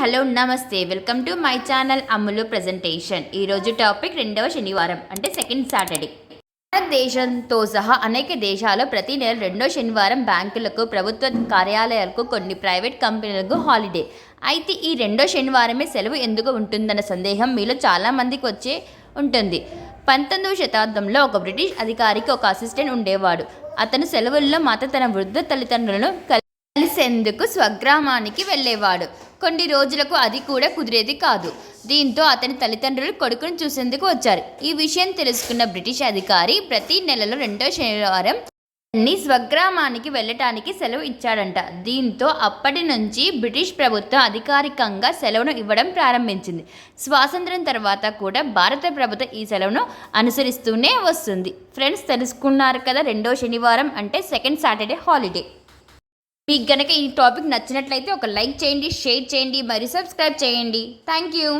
Hello నమస్తే. Welcome to my channel Ammulu presentation. ఈరోజు topic రెండవ శనివారం అంటే సెకండ్ సాటర్డే భారతదేశంతో సహా అనేక దేశాల్లో ప్రతి నెల రెండో శనివారం బ్యాంకులకు ప్రభుత్వ కార్యాలయాలకు కొన్ని ప్రైవేట్ కంపెనీలకు హాలిడే. అయితే ఈ రెండో శనివారమే సెలవు ఎందుకు ఉంటుందన్న సందేహం మీలో చాలామందికి వచ్చే ఉంటుంది. పంతొమ్మిదవ శతాబ్దంలో ఒక బ్రిటిష్ అధికారికి ఒక అసిస్టెంట్ ఉండేవాడు. అతను సెలవుల్లో మాత తన వృద్ధ తల్లిదండ్రులను కలిసేందుకు స్వగ్రామానికి వెళ్ళేవాడు. కొన్ని రోజులకు అది కూడా కుదిరేది కాదు. దీంతో అతని తల్లిదండ్రులు కొడుకును చూసేందుకు వచ్చారు. ఈ విషయం తెలుసుకున్న బ్రిటిష్ అధికారి ప్రతి నెలలో రెండో శనివారం ని స్వగ్రామానికి వెళ్ళటానికి సెలవు ఇచ్చాడంట. దీంతో అప్పటి నుంచి బ్రిటిష్ ప్రభుత్వం అధికారికంగా సెలవును ఇవ్వడం ప్రారంభించింది. స్వాతంత్రం తర్వాత కూడా భారత ప్రభుత్వం ఈ సెలవును అనుసరిస్తూనే వస్తుంది. ఫ్రెండ్స్ తెలుసుకున్నారు కదా రెండో శనివారం అంటే సెకండ్ సాటర్డే హాలిడే. మీకు గనక ఈ టాపిక్ నచ్చినట్లయితే ఒక లైక్ చేయండి షేర్ చేయండి మరియు సబ్స్క్రైబ్ చేయండి. Thank you.